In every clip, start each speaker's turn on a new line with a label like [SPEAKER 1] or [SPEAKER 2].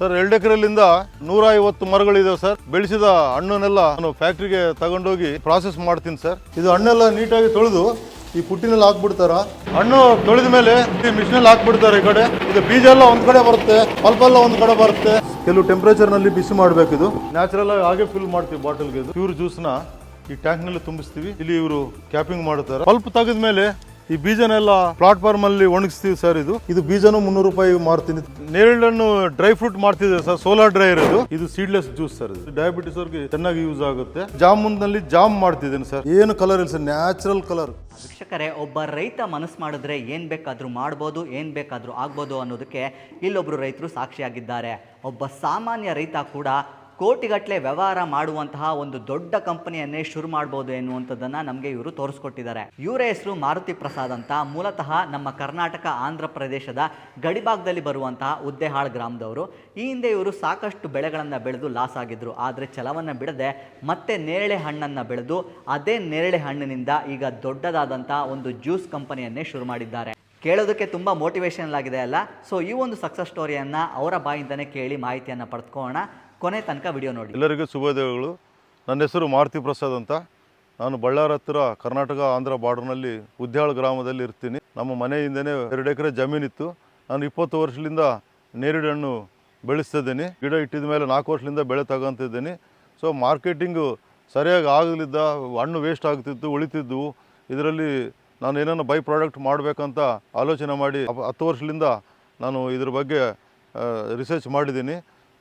[SPEAKER 1] Sir, ಎರಡು ಎಕರೆಲಿಂದ ನೂರ ಐವತ್ತು ಮರಗಳಿದಾವೆ ಸರ್. ಬೆಳೆಸಿದ ಹಣ್ಣನ್ನೆಲ್ಲ ನಾನು ಫ್ಯಾಕ್ಟ್ರಿಗೆ ತಗೊಂಡೋಗಿ ಪ್ರಾಸೆಸ್ ಮಾಡ್ತೀನಿ ಸರ್. ಇದು ಹಣ್ಣೆಲ್ಲ ನೀಟಾಗಿ ತೊಳೆದು ಈ ಪುಟ್ಟಿನಲ್ಲಿ ಹಾಕ್ಬಿಡ್ತಾರ? ಹಣ್ಣು ತೊಳೆದ ಮೇಲೆ ಈ ಮಿಷಿನಲ್ಲಿ ಹಾಕ್ಬಿಡ್ತಾರೆ ಈ ಕಡೆ. ಇದು ಬೀಜ ಎಲ್ಲ ಒಂದ್ ಕಡೆ ಬರುತ್ತೆ, ಪಲ್ಪ್ ಎಲ್ಲ ಒಂದ್ ಕಡೆ ಬರುತ್ತೆ. ಕೆಲವು ಟೆಂಪರೇಚರ್ನಲ್ಲಿ ಬಿಸಿ ಮಾಡ್ಬೇಕು ಇದು. ನ್ಯಾಚುರಲ್ ಆಗಿ ಹಾಗೆ ಫಿಲ್ ಮಾಡ್ತೀವಿ ಬಾಟಲ್ಗೆ ಇದು. ಪ್ಯೂರ್ನ ಈ ಟ್ಯಾಂಕ್ನಲ್ಲಿ ತುಂಬಿಸ್ತೀವಿ. ಇಲ್ಲಿ ಇವರು ಕ್ಯಾಪಿಂಗ್ ಮಾಡ್ತಾರೆ. ಪಲ್ಪ್ ತೆಗೆದ ಮೇಲೆ ಈ ಬೀಜನೆಲ್ಲ ಪ್ಲಾಟ್ಫಾರ್ಮ್ ಅಲ್ಲಿ ಒಣಗಿಸ್ತೀವಿ ಸರ್ ಇದು. ಇದು ಬೀಜನು ಮುನ್ನೂರು ರೂಪಾಯಿ ಮಾರ್ತೀನಿ ನೇರಳನ್ನು ಡ್ರೈ ಫ್ರೂಟ್ ಮಾಡ್ತಿದೆ ಸರ್ ಸೋಲಾರ್ ಡ್ರೈ ಇರೋದು. ಇದು ಸೀಡ್ಲೆಸ್ ಜ್ಯೂಸ್ ಸರ್ ಇದು. ಡಯಾಬಿಟಿಸ್ ಅವ್ರಿಗೆ ಚೆನ್ನಾಗಿ ಯೂಸ್ ಆಗುತ್ತೆ. ಜಾಮೂನ್ನಲ್ಲಿ ಜಾಮ್ ಮಾಡ್ತಿದ್ದೇನೆ ಸರ್ ಏನು ಕಲರ್ ಇಲ್ಲ ಸರ್ ನ್ಯಾಚುರಲ್ ಕಲರ್
[SPEAKER 2] ವೀಕ್ಷಕರೇ ಒಬ್ಬ ರೈತ ಮನಸ್ಸು ಮಾಡಿದ್ರೆ ಏನು ಬೇಕಾದರೂ ಮಾಡ್ಬೋದು, ಏನು ಬೇಕಾದರೂ ಆಗ್ಬೋದು ಅನ್ನೋದಕ್ಕೆ ಇಲ್ಲೊಬ್ಬರು ರೈತರು ಸಾಕ್ಷಿಯಾಗಿದ್ದಾರೆ. ಒಬ್ಬ ಸಾಮಾನ್ಯ ರೈತ ಕೂಡ ಕೋಟಿಗಟ್ಟಲೆ ವ್ಯವಹಾರ ಮಾಡುವಂತಹ ಒಂದು ದೊಡ್ಡ ಕಂಪನಿಯನ್ನೇ ಶುರು ಮಾಡಬಹುದು ಎನ್ನುವಂಥದ್ದನ್ನು ನಮಗೆ ಇವರು ತೋರಿಸ್ಕೊಟ್ಟಿದ್ದಾರೆ. ಇವರ ಹೆಸರು ಮಾರುತಿ ಪ್ರಸಾದ್ ಅಂತ. ಮೂಲತಃ ನಮ್ಮ ಕರ್ನಾಟಕ, ಆಂಧ್ರ ಪ್ರದೇಶದ ಗಡಿಭಾಗದಲ್ಲಿ ಬರುವಂತಹ ಉದ್ದೆಹಾಳ್ ಗ್ರಾಮದವರು. ಈ ಹಿಂದೆ ಇವರು ಸಾಕಷ್ಟು ಬೆಳೆಗಳನ್ನು ಬೆಳೆದು ಲಾಸ್ ಆಗಿದ್ರು. ಆದರೆ ಛಲವನ್ನು ಬಿಡದೆ ಮತ್ತೆ ನೇರಳೆ ಹಣ್ಣನ್ನು ಬೆಳೆದು, ಅದೇ ನೇರಳೆ ಹಣ್ಣಿನಿಂದ ಈಗ ದೊಡ್ಡದಾದಂಥ ಒಂದು ಜ್ಯೂಸ್ ಕಂಪನಿಯನ್ನೇ ಶುರು ಮಾಡಿದ್ದಾರೆ. ಕೇಳೋದಕ್ಕೆ ತುಂಬ ಮೋಟಿವೇಶನಲ್ ಆಗಿದೆ ಅಲ್ಲ? ಸೊ ಈ ಒಂದು ಸಕ್ಸಸ್ ಸ್ಟೋರಿಯನ್ನು ಅವರ ಬಾಯಿಂದನೇ ಕೇಳಿ ಮಾಹಿತಿಯನ್ನು ಪಡೆದುಕೊಳ್ಳೋಣ ಕೊನೆ ತನಕ ವಿಡಿಯೋ ನೋಡಿ.
[SPEAKER 1] ಎಲ್ಲರಿಗೂ ಶುಭೋದಯಗಳು. ನನ್ನ ಹೆಸರು ಮಾರುತಿ ಪ್ರಸಾದ್ ಅಂತ. ನಾನು ಬಳ್ಳಾರ ಹತ್ತಿರ ಕರ್ನಾಟಕ, ಆಂಧ್ರ ಬಾರ್ಡರ್ನಲ್ಲಿ ಉದ್ಯಾಳ ಗ್ರಾಮದಲ್ಲಿ ಇರ್ತೀನಿ. ನಮ್ಮ ಮನೆಯಿಂದನೇ ಎರಡು ಎಕರೆ ಜಮೀನಿತ್ತು ನಾನು ಇಪ್ಪತ್ತು ವರ್ಷದಿಂದ ನೇರಳೆ ಹಣ್ಣು ಬೆಳೆಸ್ತಿದ್ದೀನಿ. ಗಿಡ ಇಟ್ಟಿದ ಮೇಲೆ ನಾಲ್ಕು ವರ್ಷದಿಂದ ಬೆಳೆ ತಗೊಂತಿದ್ದೀನಿ. ಸೊ ಮಾರ್ಕೆಟಿಂಗು ಸರಿಯಾಗಿ ಆಗಲಿದ್ದ, ಹಣ್ಣು ವೇಸ್ಟ್ ಆಗ್ತಿತ್ತು ಉಳಿತಿದ್ದವು ಇದರಲ್ಲಿ ನಾನು ಏನೇನೋ ಬೈ ಪ್ರಾಡಕ್ಟ್ ಮಾಡಬೇಕಂತ ಆಲೋಚನೆ ಮಾಡಿ ಹತ್ತು ವರ್ಷದಿಂದ ನಾನು ಇದ್ರ ಬಗ್ಗೆ ರಿಸರ್ಚ್ ಮಾಡಿದ್ದೀನಿ.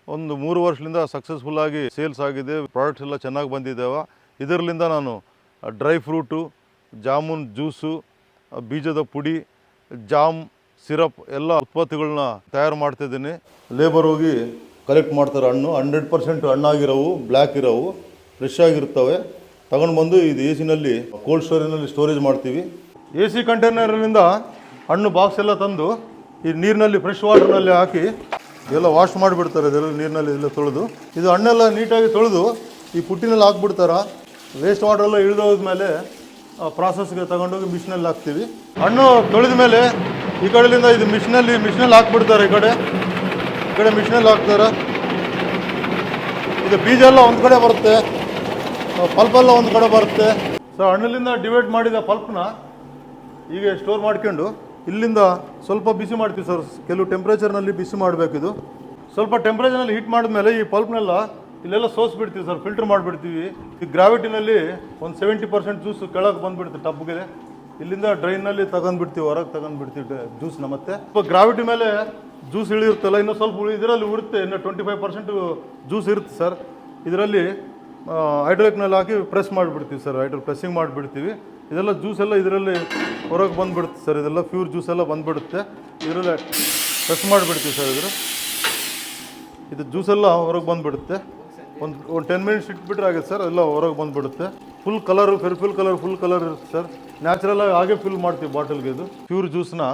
[SPEAKER 1] ಒಂದು ಮೂರು ವರ್ಷದಿಂದ ಸಕ್ಸಸ್ಫುಲ್ಲಾಗಿ ಸೇಲ್ಸ್ ಆಗಿದೆ ಪ್ರಾಡಕ್ಟ್ಸ್ ಎಲ್ಲ ಚೆನ್ನಾಗಿ ಬಂದಿದ್ದಾವೆ ಇದರಲ್ಲಿಂದ ನಾನು ಡ್ರೈ ಫ್ರೂಟು ಜಾಮೂನ್ ಜ್ಯೂಸು ಬೀಜದ ಪುಡಿ, ಜಾಮ್ ಸಿರಪ್ ಎಲ್ಲ ಉತ್ಪತ್ತಿಗಳನ್ನ ತಯಾರು ಮಾಡ್ತಿದ್ದೀನಿ ಲೇಬರ್ ಹೋಗಿ ಕಲೆಕ್ಟ್ ಮಾಡ್ತಾರೆ ಹಣ್ಣು. ಹಂಡ್ರೆಡ್ ಪರ್ಸೆಂಟ್ ಹಣ್ಣಾಗಿರೋವು ಬ್ಲ್ಯಾಕ್ ಇರೋವು ಫ್ರೆಶ್ ಆಗಿರ್ತವೆ. ತಗೊಂಡು ಬಂದು ಇದು ಎ ಸಿನಲ್ಲಿ ಕೋಲ್ಡ್ ಸ್ಟೋರೇಜ್ನಲ್ಲಿ ಸ್ಟೋರೇಜ್ ಮಾಡ್ತೀವಿ. ಎ ಸಿ ಕಂಟೈನರ್ನಿಂದ ಹಣ್ಣು ಬಾಕ್ಸ್ ಎಲ್ಲ ತಂದು ಈ ನೀರಿನಲ್ಲಿ ಫ್ರೆಶ್ ವಾಟರ್ನಲ್ಲಿ ಹಾಕಿ ಎಲ್ಲ ವಾಶ್ ಮಾಡಿಬಿಡ್ತಾರೆ. ಇದೆಲ್ಲ ನೀರಿನಲ್ಲಿ ಎಲ್ಲ ತೊಳೆದು. ಇದು ಹಣ್ಣೆಲ್ಲ ನೀಟಾಗಿ ತೊಳೆದು ಈ ಪುಟ್ಟಿನಲ್ಲಿ ಹಾಕ್ಬಿಡ್ತಾರೆ? ವೇಸ್ಟ್ ವಾಟರ್ ಎಲ್ಲ ಇಳಿದೋದ್ಮೇಲೆ ಪ್ರಾಸೆಸ್ಗೆ ತಗೊಂಡೋಗಿ ಮಿಷಿನಲ್ಲಿ ಹಾಕ್ತೀವಿ. ಹಣ್ಣು ತೊಳೆದ ಮೇಲೆ ಈ ಕಡೆಯಿಂದ ಇದು ಮಿಷಿನಲ್ಲಿ ಮಿಷಿನಲ್ಲಿ ಹಾಕ್ಬಿಡ್ತಾರೆ ಈ ಕಡೆ. ಈ ಕಡೆ ಮಿಷಿನಲ್ಲಿ ಹಾಕ್ತಾರೆ. ಇದು ಬೀಜ ಎಲ್ಲ ಒಂದು ಕಡೆ ಬರುತ್ತೆ. ಪಲ್ಪೆಲ್ಲ ಒಂದು ಕಡೆ ಬರುತ್ತೆ. ಸೊ ಹಣ್ಣಿನಿಂದ ಡಿವೈಡ್ ಮಾಡಿದ ಪಲ್ಪ್ನ ಈಗ ಸ್ಟೋರ್ ಮಾಡ್ಕೊಂಡು ಇಲ್ಲಿಂದ ಸ್ವಲ್ಪ ಬಿಸಿ ಮಾಡ್ತೀವಿ ಸರ್ ಕೆಲವು ಟೆಂಪ್ರೇಚರ್ನಲ್ಲಿ ಬಿಸಿ ಮಾಡಬೇಕಿದು ಸ್ವಲ್ಪ ಟೆಂಪ್ರೇಚರ್ನಲ್ಲಿ ಹೀಟ್ ಮಾಡಿದ್ಮೇಲೆ ಈ ಪಲ್ಪ್ನೆಲ್ಲ ಇಲ್ಲೆಲ್ಲ ಸೋಸ್ ಬಿಡ್ತೀವಿ ಸರ್ ಫಿಲ್ಟರ್ ಮಾಡಿಬಿಡ್ತೀವಿ. ಈ ಗ್ರಾವಿಟಿನಲ್ಲಿ ಒಂದು ಸೆವೆಂಟಿ ಪರ್ಸೆಂಟ್ ಜ್ಯೂಸ್ ಕೆಳಗೆ ಬಂದುಬಿಡ್ತೀವಿ ಟಬ್ಗೆ ಇಲ್ಲಿಂದ ಡ್ರೈನಲ್ಲಿ ತಗೊಂಡ್ಬಿಡ್ತೀವಿ, ಹೊರಗೆ ತಗೊಂಡ್ಬಿಡ್ತೀವಿ ಜ್ಯೂಸ್ನ ಮತ್ತೆ. ಸ್ವಲ್ಪ ಗ್ರಾವಿಟಿ ಮೇಲೆ ಜ್ಯೂಸ್ ಇಳಿಯುತ್ತಲ್ಲ, ಇನ್ನೂ ಸ್ವಲ್ಪ ಉಳಿ ಇದರಲ್ಲಿ ಉರುತ್ತೆ ಇನ್ನು ಟ್ವೆಂಟಿ ಫೈವ್ ಪರ್ಸೆಂಟು ಜ್ಯೂಸ್ ಇರುತ್ತೆ ಸರ್ ಇದರಲ್ಲಿ ಹೈಡ್ರೋಕ್ನಲ್ಲಿ ಹಾಕಿ ಪ್ರೆಸ್ ಮಾಡಿಬಿಡ್ತೀವಿ ಸರ್ ಹೈಡ್ರೋ ಪ್ರೆಸ್ಸಿಂಗ್ ಮಾಡಿಬಿಡ್ತೀವಿ. ಇದೆಲ್ಲ ಜ್ಯೂಸ್ ಎಲ್ಲ ಇದರಲ್ಲಿ ಹೊರಗೆ ಬಂದುಬಿಡುತ್ತೆ ಸರ್, ಇದೆಲ್ಲ ಪ್ಯೂರ್ ಜ್ಯೂಸ್ ಎಲ್ಲ ಬಂದುಬಿಡುತ್ತೆ. ಇದರಲ್ಲಿ ಪ್ರೆಸ್ ಮಾಡಿಬಿಡ್ತೀವಿ ಸರ್ ಇದ್ರ ಇದು ಜ್ಯೂಸೆಲ್ಲ ಹೊರಗೆ ಬಂದುಬಿಡುತ್ತೆ. ಒಂದು ಒಂದು ಟೆನ್ ಮಿನಿಟ್ಸ್ ಇಟ್ಬಿಟ್ರೆ ಆಗುತ್ತೆ ಸರ್, ಎಲ್ಲ ಹೊರಗೆ ಬಂದುಬಿಡುತ್ತೆ. Full colour full colour full colour ಇರುತ್ತೆ ಸರ್. ನ್ಯಾಚುರಲ್ ಆಗಿ ಹಾಗೆ ಫಿಲ್ ಮಾಡ್ತೀವಿ ಬಾಟಲ್ಗೆ ಇದು. ಪ್ಯೂರ್ ಜ್ಯೂಸ್ನ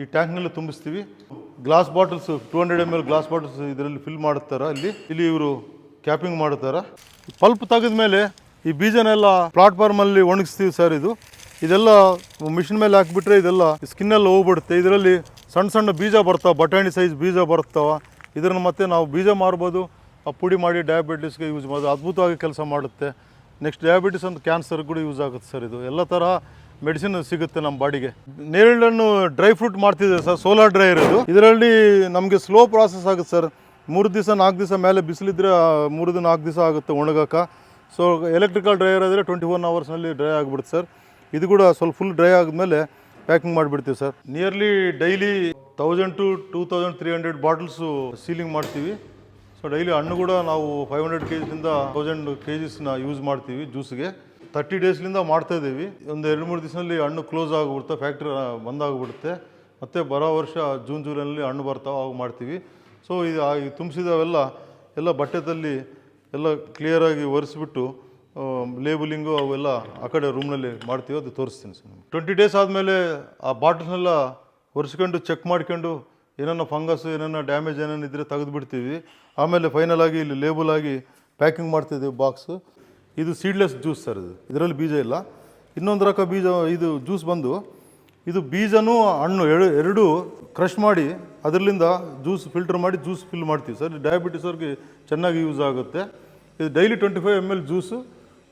[SPEAKER 1] ಈ ಟ್ಯಾಂಕ್ನಲ್ಲಿ ತುಂಬಿಸ್ತೀವಿ. Glass bottles two hundred M L glass bottles ಇದರಲ್ಲಿ ಫಿಲ್ ಮಾಡ್ತಾರೆ ಇಲ್ಲಿ. ಇಲ್ಲಿ ಇವರು ಕ್ಯಾಪಿಂಗ್ ಮಾಡ್ತಾರೆ. ಪಲ್ಪ್ ತೆಗೆದ ಮೇಲೆ ಈ ಬೀಜನೆಲ್ಲ ಪ್ಲಾಟ್ಫಾರ್ಮ್ ಅಲ್ಲಿ ಒಣಗಿಸ್ತೀವಿ ಸರ್ ಇದು. ಇದೆಲ್ಲ ಮಿಷಿನ್ ಮೇಲೆ ಹಾಕ್ಬಿಟ್ರೆ ಇದೆಲ್ಲ ಸ್ಕಿನ್ನೆಲ್ಲ ಹೋಗ್ಬಿಡುತ್ತೆ ಇದರಲ್ಲಿ ಸಣ್ಣ ಸಣ್ಣ ಬೀಜ ಬರ್ತಾವೆ, ಬಟಾಣಿ ಸೈಜ್ ಬೀಜ ಬರ್ತಾವ. ಇದನ್ನು ಮತ್ತೆ ನಾವು ಬೀಜ ಮಾರ್ಬೋದು ಪುಡಿ ಮಾಡಿ ಡಯಾಬಿಟಿಸ್ಗೆ ಯೂಸ್ ಮಾಡೋದು ಅದ್ಭುತವಾಗಿ ಕೆಲಸ ಮಾಡುತ್ತೆ. ನೆಕ್ಸ್ಟ್ ಡಯಾಬಿಟಿಸ್ ಅಂತ ಕ್ಯಾನ್ಸರ್ ಕೂಡ ಯೂಸ್ ಆಗುತ್ತೆ ಸರ್ ಇದು. ಎಲ್ಲ ಥರ ಮೆಡಿಸಿನ್ ಸಿಗುತ್ತೆ ನಮ್ಮ ಬಾಡಿಗೆ. ನೇರಳನ್ನು ಡ್ರೈ ಫ್ರೂಟ್ ಮಾಡ್ತಿದ್ದೆ ಸರ್ ಸೋಲಾರ್ ಡ್ರೈ ಇರೋದು ಇದರಲ್ಲಿ ನಮಗೆ ಸ್ಲೋ ಪ್ರಾಸೆಸ್ ಆಗುತ್ತೆ ಸರ್ ಮೂರು ದಿವಸ, ನಾಲ್ಕು ದಿವಸ ಮೇಲೆ ಬಿಸಿಲಿದ್ರೆ ಮೂರು ದಿನ, ನಾಲ್ಕು ದಿವಸ ಆಗುತ್ತೆ ಒಣಗಕ್ಕೆ ಸೊ ಎಲೆಕ್ಟ್ರಿಕಲ್ ಡ್ರೈಯರ್ ಆದರೆ ಟ್ವೆಂಟಿ ಒನ್ ಅವರ್ಸ್ನಲ್ಲಿ ಡ್ರೈ ಆಗಿಬಿಡುತ್ತೆ ಸರ್ ಇದು ಕೂಡ ಸ್ವಲ್ಪ ಫುಲ್ ಡ್ರೈ ಆದಮೇಲೆ packing ಮಾಡಿಬಿಡ್ತೀವಿ sir nearly daily thousand two two thousand three hundred bottles sealing ಮಾಡ್ತೀವಿ. ಸೊ ಡೈಲಿ ಹಣ್ಣು ಕೂಡ ನಾವು ಫೈವ್ ಹಂಡ್ರೆಡ್ ಕೆ ಜಿಯಿಂದ ತೌಸಂಡ್ ಕೆ ಜಿಸ್ನ ಯೂಸ್ ಮಾಡ್ತೀವಿ ಜ್ಯೂಸ್ಗೆ ತರ್ಟಿ ಡೇಸ್ಲಿಂದ ಮಾಡ್ತಾ ಇದ್ದೀವಿ. ಒಂದು ಎರಡು, ಮೂರು ದಿವಸದಲ್ಲಿ ಹಣ್ಣು ಕ್ಲೋಸ್ ಆಗಿಬಿಡುತ್ತೆ ಫ್ಯಾಕ್ಟ್ರಿ ಬಂದಾಗ್ಬಿಡುತ್ತೆ. ಮತ್ತು ಬರೋ ವರ್ಷ ಜೂನ್ ಜೂಲೈನಲ್ಲಿ ಹಣ್ಣು ಬರ್ತಾವೆ ಆಗ ಮಾಡ್ತೀವಿ. ಸೊ ಇದು ತುಂಬಿಸಿದವೆಲ್ಲ ಎಲ್ಲ ಬಟ್ಟೆದಲ್ಲಿ ಎಲ್ಲ ಕ್ಲಿಯರಾಗಿ ಒರೆಸ್ಬಿಟ್ಟು ಲೇಬಲಿಂಗು ಅವೆಲ್ಲ ಆ ಕಡೆ ರೂಮ್ನಲ್ಲಿ ಮಾಡ್ತೀವಿ, ಅದು ತೋರಿಸ್ತೀನಿ ಸರ್ ಟ್ವೆಂಟಿ ಡೇಸ್ ಆದಮೇಲೆ ಆ ಬಾಟಲ್ಸ್ನೆಲ್ಲ ಒರೆಸ್ಕೊಂಡು ಚೆಕ್ ಮಾಡ್ಕೊಂಡು ಏನನ್ನ ಫಂಗಸ್ ಏನನ್ನ ಡ್ಯಾಮೇಜ್ ಏನೇನು ಇದ್ದರೆ ತೆಗೆದು ಬಿಡ್ತೀವಿ. ಆಮೇಲೆ ಫೈನಲ್ ಆಗಿ ಇಲ್ಲಿ ಲೇಬಲ್ ಆಗಿ ಪ್ಯಾಕಿಂಗ್ ಮಾಡ್ತಿದ್ದೀವಿ ಬಾಕ್ಸು ಇದು ಸೀಡ್ಲೆಸ್ ಜ್ಯೂಸ್ ಸರ್ ಇದು. ಇದರಲ್ಲಿ ಬೀಜ ಇಲ್ಲ. ಇನ್ನೊಂದು ರಕ ಬೀಜ, ಇದು ಜ್ಯೂಸ್ ಬಂದು, ಇದು ಬೀಜನೂ ಹಣ್ಣು ಎರಡು, ಎರಡೂ ಕ್ರಷ್ ಮಾಡಿ ಅದರಿಂದ ಜ್ಯೂಸ್ ಫಿಲ್ಟರ್ ಮಾಡಿ ಜ್ಯೂಸ್ ಫಿಲ್ ಮಾಡ್ತೀವಿ ಸರ್. ಡಯಾಬಿಟಿಸ್ ಅವ್ರಿಗೆ ಚೆನ್ನಾಗಿ ಯೂಸ್ ಆಗುತ್ತೆ. ಇದು daily twenty five M L juice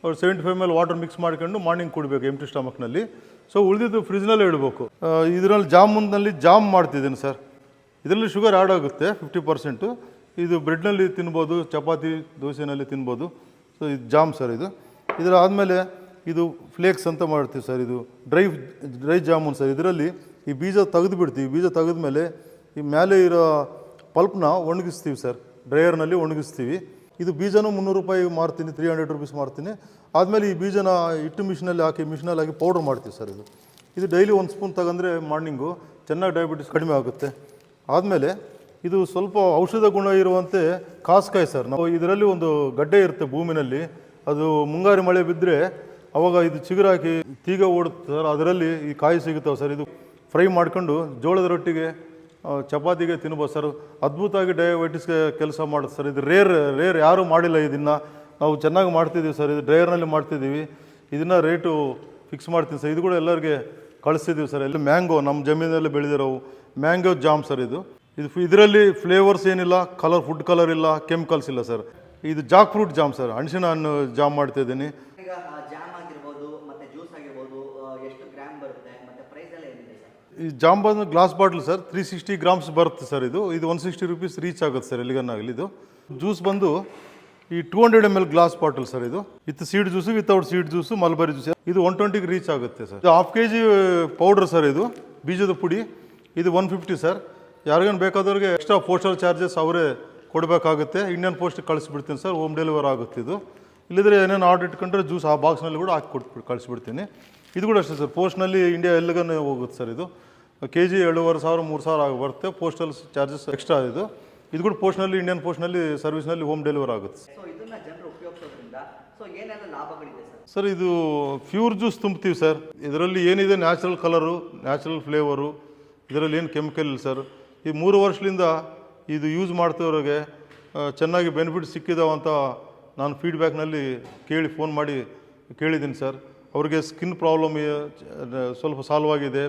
[SPEAKER 1] ಅವ್ರು seventy five M L water mix ಮಾಡ್ಕೊಂಡು ಮಾರ್ನಿಂಗ್ ಕುಡಬೇಕು ಎಂಟಿ ಸ್ಟಮಕ್ನಲ್ಲಿ ಸೊ ಉಳಿದಿದ್ದು ಫ್ರಿಜ್ನಲ್ಲೇ ಇಡಬೇಕು. ಇದರಲ್ಲಿ ಜಾಮೂನ್ನಲ್ಲಿ ಜಾಮ್ ಮಾಡ್ತಿದ್ದೀನಿ ಸರ್ ಇದರಲ್ಲಿ ಶುಗರ್ ಆ್ಯಡ್ ಆಗುತ್ತೆ ಫಿಫ್ಟಿ ಪರ್ಸೆಂಟು ಇದು ಬ್ರೆಡ್ನಲ್ಲಿ ತಿನ್ಬೋದು, ಚಪಾತಿ ದೋಸೆನಲ್ಲಿ ತಿನ್ಬೋದು. ಸೊ ಇದು ಜಾಮ್ ಸರ್ ಇದು. ಇದರ ಆದಮೇಲೆ ಇದು ಫ್ಲೇಕ್ಸ್ ಅಂತ ಮಾಡ್ತೀವಿ ಸರ್ ಇದು. ಡ್ರೈ ಡ್ರೈ ಜಾಮೂನ್ ಸರ್ ಇದರಲ್ಲಿ ಈ ಬೀಜ ತೆಗೆದು ಬಿಡ್ತೀವಿ ಬೀಜ ತೆಗೆದ ಮೇಲೆ ಈ ಮೇಲೆ ಇರೋ ಪಲ್ಪ್ನ ಒಣಗಿಸ್ತೀವಿ ಸರ್ ಡ್ರೈಯರ್ನಲ್ಲಿ ಒಣಗಿಸ್ತೀವಿ. ಇದು ಬೀಜನೂ ಮುನ್ನೂರು ರೂಪಾಯಿ ಮಾರ್ತೀನಿ ತ್ರೀ ಹಂಡ್ರೆಡ್ ರುಪೀಸ್ ಮಾರ್ತೀನಿ. ಆದಮೇಲೆ ಈ ಬೀಜನ ಹಿಟ್ಟು ಮಿಷಿನಲ್ಲಿ ಹಾಕಿ ಮಿಷಿನಲ್ಲಿ ಹಾಕಿ ಪೌಡ್ರ್ ಮಾಡ್ತೀವಿ ಸರ್ ಇದು. ಇದು ಡೈಲಿ ಒಂದು ಸ್ಪೂನ್ ತಗೊಂಡ್ರೆ ಮಾರ್ನಿಂಗು ಚೆನ್ನಾಗಿ ಡಯಾಬಿಟಿಸ್ ಕಡಿಮೆ ಆಗುತ್ತೆ. ಆದಮೇಲೆ ಇದು ಸ್ವಲ್ಪ ಔಷಧ ಗುಣ ಇರುವಂತೆ ಕಾಸ್ಕಾಯಿ ಸರ್. ನಾವು ಇದರಲ್ಲಿ ಒಂದು ಗಡ್ಡೆ ಇರುತ್ತೆ ಭೂಮಿನಲ್ಲಿ. ಅದು ಮುಂಗಾರು ಮಳೆ ಬಿದ್ದರೆ ಅವಾಗ ಇದು ಚಿಗುರಾಕಿ ತೀಗ ಓಡುತ್ತೆ ಸರ್. ಅದರಲ್ಲಿ ಈ ಕಾಯಿ ಸಿಗುತ್ತವೆ ಸರ್. ಇದು ಫ್ರೈ ಮಾಡ್ಕೊಂಡು ಜೋಳದ ರೊಟ್ಟಿಗೆ ಚಪಾತಿಗೆ ತಿನ್ಬೋದು ಸರ್, ಅದ್ಭುತವಾಗಿ ಡಯಾಬಿಟಿಸ್ಗೆ ಕೆಲಸ ಮಾಡುತ್ತೆ ಸರ್. ಇದು ರೇರ್ ರೇರ್ ಯಾರೂ ಮಾಡಿಲ್ಲ ಇದನ್ನು ನಾವು ಚೆನ್ನಾಗಿ ಮಾಡ್ತಿದ್ದೀವಿ ಸರ್, ಇದು ಡ್ರೈವರ್ನಲ್ಲಿ ಮಾಡ್ತಿದ್ದೀವಿ. ಇದನ್ನು ರೇಟು ಫಿಕ್ಸ್ ಮಾಡ್ತೀನಿ ಸರ್. ಇದು ಕೂಡ ಎಲ್ಲರಿಗೆ ಕಳಿಸ್ತಿದ್ದೀವಿ ಸರ್. ಎಲ್ಲ ಮ್ಯಾಂಗೋ ನಮ್ಮ ಜಮೀನಲ್ಲಿ ಬೆಳೆದಿರೋವು ಮ್ಯಾಂಗೋ ಜಾಮ್ ಸರ್ ಇದು. ಇದು ಇದರಲ್ಲಿ ಫ್ಲೇವರ್ಸ್ ಏನಿಲ್ಲ ಕಲರ್ ಫುಡ್ ಕಲರ್ ಇಲ್ಲ ಕೆಮಿಕಲ್ಸ್ ಇಲ್ಲ ಸರ್. ಇದು ಜಾಕ್ ಫ್ರೂಟ್ ಜಾಮ್ ಸರ್. ಹಣ್ಸಿನ ಹಣ್ಣು ಜಾಮ್ ಮಾಡ್ತಿದ್ದೀನಿ
[SPEAKER 2] ಈಗ ಜಾಮ್ ಆಗಿರ್ಬೋದು ಮತ್ತೆ ಜ್ಯೂಸ್ ಆಗಿರ್ಬೋದು ಎಷ್ಟು ಗ್ರಾಮ್ ಬರುತ್ತೆ ಮತ್ತೆ ಪ್ರೈಸ್ ಎಲ್ಲ ಏನಿದೆ ಸರ್
[SPEAKER 1] ಈ ಜಾಂಬನ್ glass bottle sir three sixty grams ಬರುತ್ತೆ ಸರ್ ಇದು. ಇದು ಒನ್ ಸಿಕ್ಸ್ಟಿ ರುಪೀಸ್ ರೀಚ್ ಆಗುತ್ತೆ ಸರ್ ಎಲ್ಲಿಗನ್ನಾಗಲಿ ಇದು. ಜ್ಯೂಸ್ ಬಂದು ಈ two hundred M L glass bottle sir ಇದು. With seed juice without seed juice mulberry juice ಇದು ಒನ್ ಟ್ವೆಂಟಿಗೆ ರೀಚ್ ಆಗುತ್ತೆ ಸರ್. ಇದು half K G powder sir ಇದು, ಬೀಜದ ಪುಡಿ. ಇದು ಒನ್ ಫಿಫ್ಟಿ ಸರ್. ಯಾರಿಗೇನು ಬೇಕಾದವ್ರಿಗೆ ಎಕ್ಸ್ಟ್ರಾ ಪೋಸ್ಟಲ್ ಚಾರ್ಜಸ್ ಅವರೇ ಕೊಡಬೇಕಾಗುತ್ತೆ. ಇಂಡಿಯನ್ ಪೋಸ್ಟ್ ಕಳಿಸ್ಬಿಡ್ತೀನಿ ಸರ್ ಹೋಮ್ ಡೆಲಿವರಿ ಆಗುತ್ತೆ ಇದು. ಇಲ್ಲಿದ್ರೆ ಏನೇನು ಆರ್ಡರ್ ಇಟ್ಕೊಂಡ್ರೆ ಜ್ಯೂಸ್ ಆ ಬಾಕ್ಸ್ನಲ್ಲಿ ಕೂಡ ಹಾಕಿ ಕೊಟ್ಬಿಟ್ಟು ಕಳಿಸ್ಬಿಡ್ತೀನಿ. ಇದು ಕೂಡ ಅಷ್ಟೇ ಸರ್. ಪೋಸ್ಟ್ನಲ್ಲಿ ಇಂಡಿಯಾ ಎಲ್ಲಿಗನೇ ಹೋಗುತ್ತೆ ಸರ್ ಇದು. ಕೆ ಜಿ ಏಳುವರೆ ಸಾವಿರ ಮೂರು ಸಾವಿರ ಆಗಿ ಬರುತ್ತೆ. ಪೋಸ್ಟಲ್ ಚಾರ್ಜಸ್ ಎಕ್ಸ್ಟ್ರಾ ಇದು. ಇದು ಕೂಡ ಪೋಸ್ಟ್ನಲ್ಲಿ ಇಂಡಿಯನ್ ಪೋಸ್ಟ್ನಲ್ಲಿ ಸರ್ವಿಸ್ನಲ್ಲಿ ಹೋಮ್ ಡೆಲಿವರ್ ಆಗುತ್ತೆ
[SPEAKER 2] ಸರ್.
[SPEAKER 1] ಇದು ಫ್ಯೂರ್ ಜ್ಯೂಸ್ ತುಂಬ್ತೀವಿ ಸರ್. ಇದರಲ್ಲಿ ಏನಿದೆ? Natural colour natural flavour. ಇದರಲ್ಲಿ ಏನು ಕೆಮಿಕಲ್ ಇಲ್ಲ ಸರ್. ಈ ಮೂರು ವರ್ಷದಿಂದ ಇದು ಯೂಸ್ ಮಾಡ್ತಿರೋರಿಗೆ ಚೆನ್ನಾಗಿ ಬೆನಿಫಿಟ್ ಸಿಕ್ಕಿದಾವಂತ ನಾನು ಫೀಡ್ಬ್ಯಾಕ್ನಲ್ಲಿ ಕೇಳಿ ಫೋನ್ ಮಾಡಿ ಕೇಳಿದ್ದೀನಿ ಸರ್. ಅವ್ರಿಗೆ ಸ್ಕಿನ್ ಪ್ರಾಬ್ಲಮ್ ಸ್ವಲ್ಪ ಸಾಲ್ವ್ ಆಗಿದೆ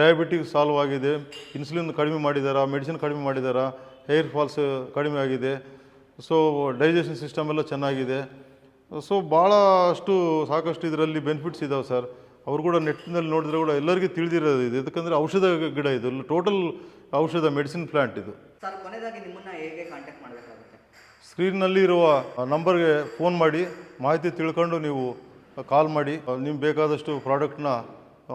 [SPEAKER 1] ಡಯಾಬಿಟಿಕ್ ಸಾಲ್ವ್ ಆಗಿದೆ ಇನ್ಸುಲಿನ್ ಕಡಿಮೆ ಮಾಡಿದಾರಾ ಮೆಡಿಸಿನ್ ಕಡಿಮೆ ಮಾಡಿದಾರಾ ಹೇರ್ ಫಾಲ್ಸ್ ಕಡಿಮೆ ಆಗಿದೆ ಸೊ ಡೈಜೆಷನ್ ಸಿಸ್ಟಮ್ ಎಲ್ಲ ಚೆನ್ನಾಗಿದೆ. ಸೊ ಭಾಳಷ್ಟು ಸಾಕಷ್ಟು ಇದರಲ್ಲಿ ಬೆನಿಫಿಟ್ಸ್ ಇದ್ದಾವೆ ಸರ್. ಅವ್ರು ಕೂಡ ನೆಟ್ಟಿನಲ್ಲಿ ನೋಡಿದ್ರೆ ಕೂಡ ಎಲ್ಲರಿಗೂ ತಿಳಿದಿರೋದು ಇದು. ಯಾಕಂದರೆ ಔಷಧ ಗಿಡ ಇದು ಟೋಟಲ್ ಔಷಧ ಮೆಡಿಸಿನ್ ಪ್ಲ್ಯಾಂಟ್ ಇದು.
[SPEAKER 2] ಸರ್ ಕೊನೆಯದಾಗಿ ನಿಮ್ಮನ್ನ ಹೇಗೆ ಕಾಂಟ್ಯಾಕ್ಟ್ ಮಾಡಬೇಕಾಗುತ್ತೆ?
[SPEAKER 1] ಸ್ಕ್ರೀನ್ನಲ್ಲಿ ಇರುವ ನಂಬರ್ಗೆ ಫೋನ್ ಮಾಡಿ ಮಾಹಿತಿ ತಿಳ್ಕೊಂಡು ನೀವು ಕಾಲ್ ಮಾಡಿ ನಿಮ್ಗೆ ಬೇಕಾದಷ್ಟು ಪ್ರಾಡಕ್ಟ್ನ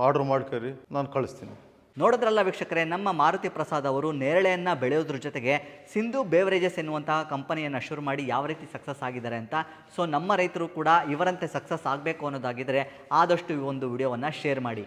[SPEAKER 1] ಆರ್ಡರ್ ಮಾಡ್ಕೊರಿ, ನಾನು ಕಳಿಸ್ತೀನಿ.
[SPEAKER 2] ನೋಡಿದ್ರಲ್ಲ ವೀಕ್ಷಕರೇ, ನಮ್ಮ ಮಾರುತಿ ಪ್ರಸಾದ್ ಅವರು ನೇರಳೆಯನ್ನು ಬೆಳೆಯೋದ್ರ ಜೊತೆಗೆ ಸಿಂಧು ಬೇವರೇಜಸ್ ಎನ್ನುವಂತಹ ಕಂಪನಿಯನ್ನು ಶುರು ಮಾಡಿ ಯಾವ ರೀತಿ ಸಕ್ಸಸ್ ಆಗಿದ್ದಾರೆ ಅಂತ ಸೊ ನಮ್ಮ ರೈತರು ಕೂಡ ಇವರಂತೆ ಸಕ್ಸಸ್ ಆಗಬೇಕು ಅನ್ನೋದಾಗಿದ್ದರೆ ಆದಷ್ಟು ಈ ಒಂದು ವಿಡಿಯೋವನ್ನು ಶೇರ್ ಮಾಡಿ.